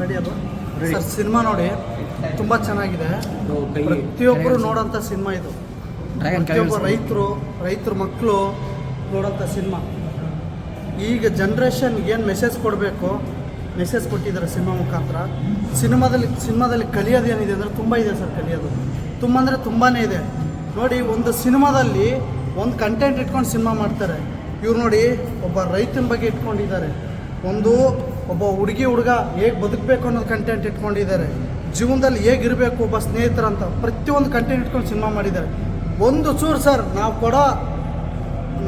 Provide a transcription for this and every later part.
Ready ಅದು. Sir cinema ನೋಡಿ ತುಂಬ ಚೆನ್ನಾಗಿದೆ. ಪ್ರತಿಯೊಬ್ಬರು ನೋಡೋಂಥ ಸಿನಿಮಾ ಇದು. ಪ್ರತಿಯೊಬ್ಬ ರೈತರು ರೈತರ ಮಕ್ಕಳು ನೋಡೋಂಥ ಸಿನಿಮಾ. ಈಗ ಜನ್ರೇಷನ್ಗೆ ಏನು ಮೆಸೇಜ್ ಕೊಡಬೇಕು? ಮೆಸೇಜ್ ಕೊಟ್ಟಿದ್ದಾರೆ ಸಿನಿಮಾ ಮುಖಾಂತರ. ಸಿನಿಮಾದಲ್ಲಿ ಸಿನಿಮಾದಲ್ಲಿ ಕಲಿಯೋದು ಏನಿದೆ ಅಂದರೆ ತುಂಬ ಇದೆ ಸರ್ ಕಲಿಯೋದು. ತುಂಬ ಅಂದರೆ ತುಂಬಾ ಇದೆ. ನೋಡಿ ಒಂದು ಸಿನಿಮಾದಲ್ಲಿ ಒಂದು ಕಂಟೆಂಟ್ ಇಟ್ಕೊಂಡು ಸಿನಿಮಾ ಮಾಡ್ತಾರೆ. ಇವ್ರು ನೋಡಿ ಒಬ್ಬ ರೈತನ ಬಗ್ಗೆ ಇಟ್ಕೊಂಡಿದ್ದಾರೆ. ಒಂದು ಒಬ್ಬ ಹುಡುಗಿ ಹುಡುಗ ಹೇಗೆ ಬದುಕಬೇಕು ಅನ್ನೋದು ಕಂಟೆಂಟ್ ಇಟ್ಕೊಂಡಿದ್ದಾರೆ. ಜೀವನದಲ್ಲಿ ಹೇಗಿರಬೇಕು, ಒಬ್ಬ ಸ್ನೇಹಿತರಂತ ಪ್ರತಿಯೊಂದು ಕಂಟೆಂಟ್ ಇಟ್ಕೊಂಡು ಸಿನಿಮಾ ಮಾಡಿದ್ದಾರೆ. ಒಂದು ಚೂರು ಸರ್ ನಾವು ಕೊಡೋ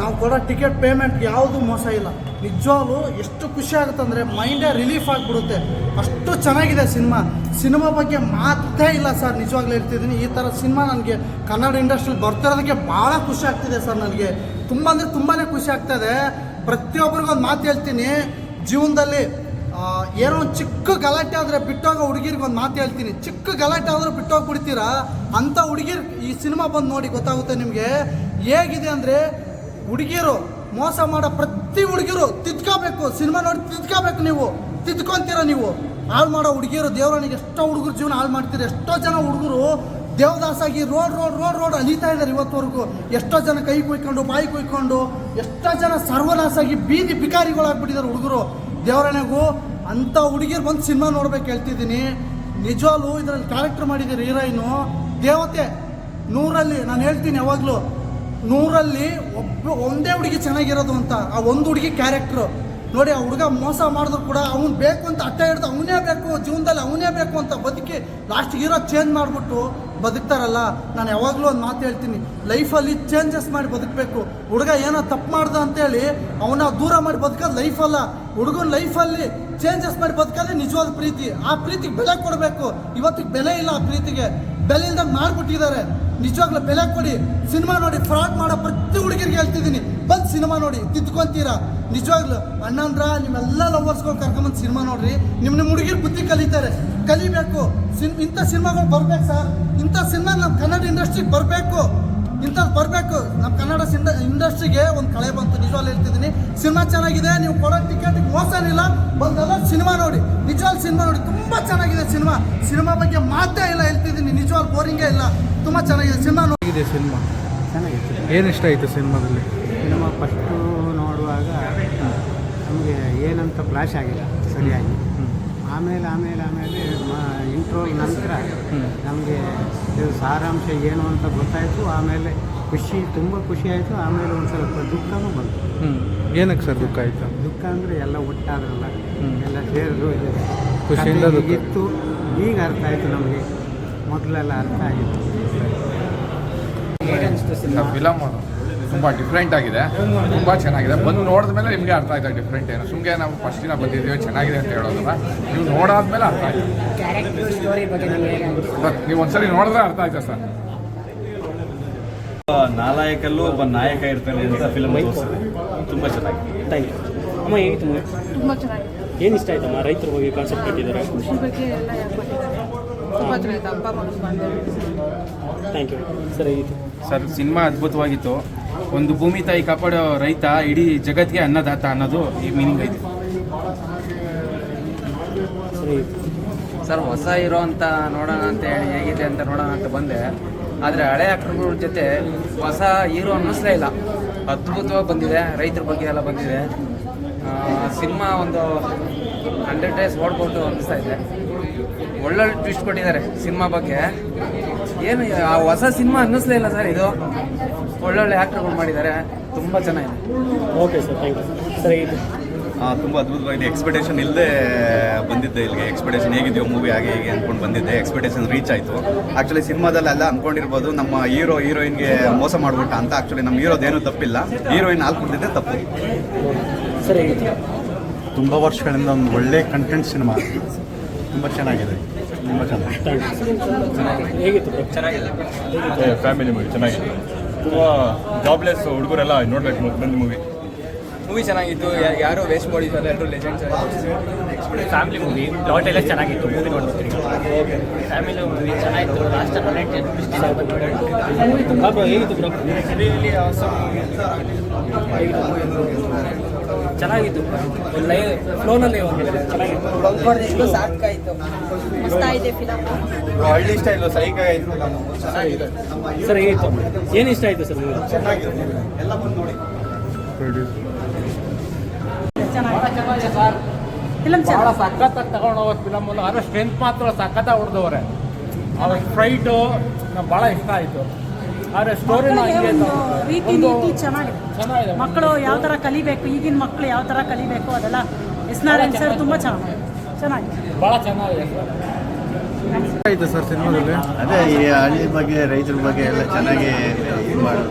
ನಾವು ಕೊಡೋ ಟಿಕೆಟ್ ಪೇಮೆಂಟ್ ಯಾವುದು ಮೋಸ ಇಲ್ಲ. ನಿಜವಾಗ್ಲೂ ಎಷ್ಟು ಖುಷಿ ಆಗುತ್ತೆ ಅಂದರೆ ಮೈಂಡೇ ರಿಲೀಫ್ ಆಗಿಬಿಡುತ್ತೆ. ಅಷ್ಟು ಚೆನ್ನಾಗಿದೆ ಸಿನಿಮಾ ಸಿನಿಮಾ ಬಗ್ಗೆ ಮಾತೇ ಇಲ್ಲ ಸರ್ ನಿಜವಾಗ್ಲೂ ಇರ್ತಿದ್ದೀನಿ ಈ ಥರ ಸಿನಿಮಾ ನನಗೆ ಕನ್ನಡ ಇಂಡಸ್ಟ್ರಿಲಿ ಬರ್ತಿರೋದಕ್ಕೆ ಭಾಳ ಖುಷಿ ಆಗ್ತಿದೆ ಸರ್ ನನಗೆ. ತುಂಬ ಅಂದರೆ ತುಂಬಾ ಖುಷಿ ಆಗ್ತದೆ ಪ್ರತಿಯೊಬ್ಬರಿಗೂ ಒಂದು ಮಾತು ಹೇಳ್ತೀನಿ. ಜೀವನದಲ್ಲಿ ಏನೋ ಚಿಕ್ಕ ಗಲಾಟೆ ಆದರೆ ಬಿಟ್ಟೋಗೋ ಹುಡುಗಿರಿಗೆ ಒಂದು ಮಾತು ಹೇಳ್ತೀನಿ. ಚಿಕ್ಕ ಗಲಾಟೆ ಆದರೂ ಬಿಟ್ಟೋಗ್ಬಿಡ್ತೀರಾ ಅಂಥ ಹುಡುಗಿರ್ ಈ ಸಿನಿಮಾ ಬಂದು ನೋಡಿ ಗೊತ್ತಾಗುತ್ತೆ ನಿಮಗೆ. ಹೇಗಿದೆ ಅಂದರೆ ಹುಡುಗಿಯರು ಮೋಸ ಮಾಡೋ ಪ್ರತಿ ಹುಡುಗಿರು ತಿದ್ಕೋಬೇಕು. ಸಿನಿಮಾ ನೋಡಿ ತಿದ್ಕೋಬೇಕು ನೀವು. ತಿದ್ಕೊಂತೀರ ನೀವು? ಹಾಳು ಮಾಡೋ ಹುಡುಗಿಯರು ದೇವರನಿಗೆ ಎಷ್ಟೋ ಹುಡುಗರು ಜೀವನ ಹಾಳು ಮಾಡ್ತೀರಿ ಎಷ್ಟೋ ಜನ ಹುಡುಗರು ದೇವದಾಸಾಗಿ ರೋಡ್ ರೋಡ್ ರೋಡ್ ರೋಡ್ ಅಲೀತಾ ಇದ್ದಾರೆ ಇವತ್ತುವರೆಗೂ. ಎಷ್ಟೋ ಜನ ಕೈ ಕುಯ್ಕೊಂಡು, ಬಾಯಿ ಕುಯ್ಕೊಂಡು, ಎಷ್ಟೋ ಜನ ಸರ್ವನಾಸಾಗಿ ಬೀದಿ ಬಿಕಾರಿಗಳಾಗ್ಬಿಟ್ಟಿದ್ದಾರೆ ಹುಡುಗರು. ದೇವರಣೆಗೂ ಅಂಥ ಹುಡುಗಿರು ಬಂದು ಸಿನಿಮಾ ನೋಡ್ಬೇಕು ಹೇಳ್ತಿದ್ದೀನಿ. ನಿಜವಾಗ್ಲೂ ಇದರಲ್ಲಿ ಕ್ಯಾರೆಕ್ಟರ್ ಮಾಡಿದ್ದಾರೆ ಹೀರೋಯಿನು. ದೇವತೆ, ನೂರಲ್ಲಿ, ನಾನು ಹೇಳ್ತೀನಿ ಯಾವಾಗಲೂ, ನೂರಲ್ಲಿ ಒಬ್ಬ, ಒಂದೇ ಹುಡುಗಿ ಚೆನ್ನಾಗಿರೋದು ಅಂತ, ಆ ಒಂದು ಹುಡುಗಿ ಕ್ಯಾರೆಕ್ಟ್ರು ನೋಡಿ, ಆ ಹುಡುಗ ಮೋಸ ಮಾಡಿದ್ರು ಕೂಡ ಅವ್ನು ಬೇಕು ಅಂತ ಅಟ್ಟ ಹಿಡ್ದು ಅವನೇ ಬೇಕು, ಜೀವನದಲ್ಲಿ ಅವನೇ ಬೇಕು ಅಂತ ಬದುಕಿ ಲಾಸ್ಟ್ ಹೀರೋ ಚೇಂಜ್ ಮಾಡಿಬಿಟ್ಟು ಬದುಕ್ತಾರಲ್ಲ, ನಾನು ಯಾವಾಗಲೂ ಒಂದು ಮಾತು ಹೇಳ್ತೀನಿ. ಲೈಫಲ್ಲಿ ಚೇಂಜಸ್ ಮಾಡಿ ಬದುಕಬೇಕು. ಹುಡುಗ ಏನೋ ತಪ್ಪು ಮಾಡ್ದ ಅಂತೇಳಿ ಅವನ ದೂರ ಮಾಡಿ ಬದುಕೋದು ಲೈಫಲ್ಲ ಹುಡುಗನ ಲೈಫಲ್ಲಿ ಚೇಂಜಸ್ ಮಾಡಿ ಬದುಕೋದೇ ನಿಜವಾದ ಪ್ರೀತಿ. ಆ ಪ್ರೀತಿಗೆ ಬೆಲೆ ಕೊಡಬೇಕು. ಇವತ್ತಿಗೆ ಬೆಲೆ ಇಲ್ಲ ಆ ಪ್ರೀತಿಗೆ. ಬೆಲೆ ಇಲ್ದಂಗೆ ಮಾಡ್ಬಿಟ್ಟಿದ್ದಾರೆ ನಿಜವಾಗ್ಲೂ ಬೆಲೆ ಕೊಡಿ. ಸಿನಿಮಾ ನೋಡಿ ಫ್ರಾಡ್ ಮಾಡೋ ಪ್ರತಿ ಹುಡುಗರಿಗೆ ಹೇಳ್ತಿದ್ದೀನಿ. ಬಂದು ಸಿನಿಮಾ ನೋಡಿ. ತಿದ್ಕೊಂತೀರಾ? ನಿಜವಾಗ್ಲೂ ಅಣ್ಣಂದ್ರ, ನಿಮ್ಮೆಲ್ಲ ಲವರ್ಸ್ಗಳು ಕರ್ಕೊಂಬಂದು ಸಿನಿಮಾ ನೋಡ್ರಿ. ನಿಮ್ಮ ನಿಮ್ಮ ಹುಡುಗಿರು ಬುದ್ಧಿ ಕಲಿತಾರೆ. ಕಲಿಬೇಕು. ಸಿನ್, ಇಂಥ ಸಿನಿಮಾಗಳು ಬರ್ಬೇಕು ಸರ್. ಇಂಥ ಸಿನಿಮಾ ನಮ್ಮ ಕನ್ನಡ ಇಂಡಸ್ಟ್ರಿಗೆ ಬರಬೇಕು. ಇಂಥದ್ದು ಬರಬೇಕು. ನಮ್ಮ ಕನ್ನಡ ಸಿಂಡ ಇಂಡಸ್ಟ್ರಿಗೆ ಒಂದು ಕಳೆ ಬಂತು. ನಿಜವಾಗ್ ಹೇಳ್ತಿದ್ದೀನಿ. ಸಿನಿಮಾ ಚೆನ್ನಾಗಿದೆ. ನೀವು ಕೊಡೋ ಟಿಕೆಟ್ಗೆ ಮೋಸನಿಲ್ಲ ಬಂದಲ್ಲ ಸಿನಿಮಾ ನೋಡಿ. ನಿಜವಾಗ್ ಸಿನಿಮಾ ನೋಡಿ. ತುಂಬ ಚೆನ್ನಾಗಿದೆ ಸಿನಿಮಾ. ಸಿನಿಮಾ ಬಗ್ಗೆ ಮಾತೇ ಇಲ್ಲ ಹೇಳ್ತಿದ್ದೀನಿ. ನಿಜವಾಗ್ ಬೋರಿಂಗೇ ಇಲ್ಲ. ತುಂಬ ಚೆನ್ನಾಗಿದೆ ಸಿನಿಮಾ ನೋಡಿದೆ ಸಿನಿಮಾ. ಚೆನ್ನಾಗಿತ್ತು ಏನು ಇಷ್ಟ ಆಯಿತು ಸಿನಿಮಾದಲ್ಲಿ? ಸಿನಿಮಾ ಫಸ್ಟು ನೋಡುವಾಗ ನಮಗೆ ಏನಂತ ಫ್ಲಾಶ್ ಆಗಿಲ್ಲ. ಸರಿಯಾಗಿ. ಆಮೇಲೆ ಆಮೇಲೆ ಆಮೇಲೆ ಇಂಟ್ರೋ ಇಂಟ್ರೋಲ್ ನಂತರ ನಮಗೆ ಇದು ಸಾರಾಂಶ ಏನು ಅಂತ ಗೊತ್ತಾಯಿತು. ಆಮೇಲೆ ಖುಷಿ ತುಂಬ ಖುಷಿ ಆಯಿತು. ಆಮೇಲೆ ಒಂದು ಸ್ವಲ್ಪ ದುಃಖನೂ ಬಂತು. ಹ್ಞೂ ಏನಕ್ಕೆ ಸರ್ ದುಃಖ ಆಯಿತು? ದುಃಖ ಅಂದರೆ ಎಲ್ಲ ಒಟ್ಟಾದ್ರಲ್ಲ. ಎಲ್ಲ ಸೇರಿದ್ರು ಇದು. ಖುಷಿಯಿಂದ ಇತ್ತು ಈಗ ಅರ್ಥ ಆಯಿತು ನಮಗೆ. ಮೊದಲೆಲ್ಲ ಅರ್ಥ ಆಗಿತ್ತು. ಫಿಲಮ್ ತುಂಬ ಡಿಫ್ರೆಂಟ್ ಆಗಿದೆ. ತುಂಬ ಚೆನ್ನಾಗಿದೆ. ಬಂದು ನೋಡಿದ ಮೇಲೆ ನಿಮಗೆ ಅರ್ಥ ಆಯ್ತು ಡಿಫ್ರೆಂಟ್ ಏನು? ಸುಮ್ಮನೆ ನಾವು ಫಸ್ಟ್ ದಿನ ಬಂದಿದ್ದೀವಿ ಚೆನ್ನಾಗಿದೆ ಅಂತ ಹೇಳೋದಲ್ಲ ನೀವು ನೋಡಾದ್ಮೇಲೆ ಅರ್ಥ ಆಯ್ತು. ಬಟ್ ನೀವು ಒಂದ್ಸರಿ ನೋಡಿದ್ರೆ ಅರ್ಥ ಆಯ್ತಾ ಸರ್? ನಾಲಾಯಕಲ್ಲೂ ಒಬ್ಬ ನಾಯಕ ಇರ್ತಾನೆ ಅಂತ ಫಿಲ್ಮ್ ತುಂಬ ಚೆನ್ನಾಗಿದೆ. ಥ್ಯಾಂಕ್ ಯು ಅಮ್ಮ ಹೇಗಿತ್ತು ತುಂಬ? ಚೆನ್ನಾಗಿದೆ. ಏನು ಇಷ್ಟ ಆಯ್ತಮ್ಮ? ರೈತರು ಹೋಗಿ ಕಾನ್ಸೆಪ್ಟ್ ಕೊಟ್ಟಿದ್ದಾರೆ ಕೃಷಿ ಬಗ್ಗೆ ಎಲ್ಲ ತುಂಬ ಚೆನ್ನಾಗಿದೆ ಹಬ್ಬ ಥ್ಯಾಂಕ್ ಯು ಸರ್ ಹೇಗಿತ್ತು ಸರ್ ಸಿನಿಮಾ ಅದ್ಭುತವಾಗಿತ್ತು. ಒಂದು ಭೂಮಿ ತಾಯಿ ಕಾಪಾಡೋ ರೈತ ಇಡೀ ಜಗತ್ತಿಗೆ ಅನ್ನದಾತ ಅನ್ನೋದು ಈ ಮೀನಿಂಗ್ ಐತೆ. ಸರ್ ಸರ್ ಹೊಸ ಇರೋ ಅಂತ ನೋಡೋಣ ಅಂತ ಹೇಳಿ ಹೇಗಿದೆ ಅಂತ ನೋಡೋಣ ಅಂತ ಬಂದೆ. ಆದರೆ ಹಳೆ ಆಕ್ಟರ್ಗಳ ಜೊತೆ ಹೊಸ ಹೀರೋ ಅನ್ನಿಸ್ಲೇ ಇಲ್ಲ. ಅದ್ಭುತವಾಗಿ ಬಂದಿದೆ ರೈತರ ಬಗ್ಗೆ ಎಲ್ಲ ಬಂದಿದೆ. ಸಿನಿಮಾ ಒಂದು ಹಂಡ್ರೆಡ್ ಡೇಸ್ ಓಡ್ಬೋದು ಅನ್ನಿಸ್ತಾ ಇದೆ. ಒಳ್ಳೊಳ್ಳೆ ಟ್ವಿಸ್ಟ್ ಕೊಟ್ಟಿದ್ದಾರೆ ಸಿನಿಮಾ ಬಗ್ಗೆ. ಏನು ಆ ಹೊಸ ಸಿನಿಮಾ ಅನ್ನಿಸ್ಲೇ ಇಲ್ಲ ಸರ್ ಇದು. ಒಳ್ಳೊಳ್ಳೆ ಆ್ಯಕ್ಟರ್ಗಳು ಮಾಡಿದ್ದಾರೆ. ತುಂಬ ಚೆನ್ನಾಗಿದೆ. Okay sir thank you. Sir ಹಾಂ ತುಂಬ ಅದ್ಭುತವಾಗಿದೆ. ಎಕ್ಸ್ಪೆಕ್ಟೇಷನ್ ಇಲ್ಲದೆ ಬಂದಿದ್ದೆ ಇಲ್ಲಿಗೆ. ಎಕ್ಸ್ಪೆಕ್ಟೇಷನ್ ಹೇಗಿದೆಯೋ ಮೂವಿ ಹಾಗೆ ಹೇಗೆ ಅಂದ್ಕೊಂಡು ಬಂದಿದ್ದೆ. ಎಕ್ಸ್ಪೆಕ್ಟೇಷನ್ ರೀಚ್ ಆಯಿತು. ಆ್ಯಕ್ಚುಲಿ ಸಿನಿಮಾದಲ್ಲೆಲ್ಲ ಅಂದ್ಕೊಂಡಿರ್ಬೋದು ನಮ್ಮ ಹೀರೋ ಹೀರೋಯಿನ್ಗೆ ಮೋಸ ಮಾಡ್ಬಿಟ್ಟ ಅಂತ ಆ್ಯಕ್ಚುಲಿ ನಮ್ಮ ಹೀರೋದೇನು ತಪ್ಪಿಲ್ಲ. ಹೀರೋಯಿನ್ ಹಾಲು ಕೊಡ್ತಿದ್ದೆ ತಪ್ಪು. ಸರಿ ತುಂಬ ವರ್ಷಗಳಿಂದ ಒಂದು ಒಳ್ಳೆ ಕಂಟೆಂಟ್ ಸಿನಿಮಾ. ತುಂಬ ಚೆನ್ನಾಗಿದೆ. ತುಂಬ ಚೆನ್ನಾಗಿ ಹೇಗಿತ್ತು bro? ಫ್ಯಾಮಿಲಿ ಮೂವಿ ಚೆನ್ನಾಗಿತ್ತು ತುಂಬ ಜಾಬ್ಲೆಸ್ ಹುಡುಗರೆಲ್ಲ ನೋಡ್ಬೇಕು ಬಂದು ಮೂವಿ ಮೂವಿ ಚೆನ್ನಾಗಿತ್ತು. ಯಾರು ವೇಸ್ಟ್ ಮಾಡಿದ್ವಲ್ಲ ಎಲ್ಲರೂ ಲೆಜೆಂಡ್ಸ್ ಫ್ಯಾಮಿಲಿ ಮೂವಿ ಲಾಟ್ ಎಲ್ಲ ಚೆನ್ನಾಗಿತ್ತು. ಮೂವಿ ನೋಡ್ಬೇಕು ಫ್ಯಾಮಿಲಿ ಮೂವಿ ಚೆನ್ನಾಗಿತ್ತು. ಲಾಸ್ಟ್ ಹೇಗಿತ್ತು ಬ್ರೋ ಹೇಗಿತ್ತು ಚೆನ್ನಾಗಿತ್ತು. ಒಂದು ಲೈವ್ ಫ್ಲೋನಲ್ಲಿ ಹೋಗಿದೆ ಚೆನ್ನಾಗಿತ್ತು. ಸಾಕಾಯ್ತು. ಮಸ್ತಾಗಿದೆ ಫಿಲಮ್ ಹಳ್ಳಿ ಸ್ಟೈಲು ಸೈಕ ಸರ್ ಹೇಗಿತ್ತು? ಏನು ಇಷ್ಟ ಆಯಿತು ಸರ್ ನೀವು ಸರ್ ಫಿಲಮ್ ಭಾಳ ಸಖತ್ತಾಗಿ ತಗೊಂಡು ಹೋಗೋ ಫಿಲಮ್ ಆದರೆ ಸ್ಟ್ರೆಂತ್ ಮಾತ್ರ ಸಖತ್ತಾಗಿ ಹೊಡೆದವ್ರೆ. ಅವ್ರ ಫ್ರೈಟು ನಮ್ಗೆ ಭಾಳ ಇಷ್ಟ ಆಯಿತು. ಒಂದು ರೀತಿ ನೀತಿ ಚೆನ್ನಾಗಿದೆ ಚೆನ್ನಾಗಿದೆ. ಮಕ್ಕಳು ಯಾವ ಥರ ಕಲಿಬೇಕು ಈಗಿನ ಮಕ್ಕಳು ಯಾವ ಥರ ಕಲಿಬೇಕು ಅದೆಲ್ಲ ಎಸ್ ನಾರಾಯಣ್ ಸರ್ ತುಂಬ ಚೆನ್ನಾಗಿದೆ. ಚೆನ್ನಾಗಿದೆ. ಭಾಳ ಚೆನ್ನಾಗಿದೆ ಸರ್ ಸರ್ ಸಿನಿಮಾದಲ್ಲಿ? ಅದೇ ಈ ಹಳ್ಳಿ ಬಗ್ಗೆ ರೈತರ ಬಗ್ಗೆ ಎಲ್ಲ ಚೆನ್ನಾಗಿ ಇದು ಮಾಡೋದು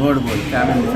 ನೋಡ್ಬೋದು ಫ್ಯಾಮಿಲಿ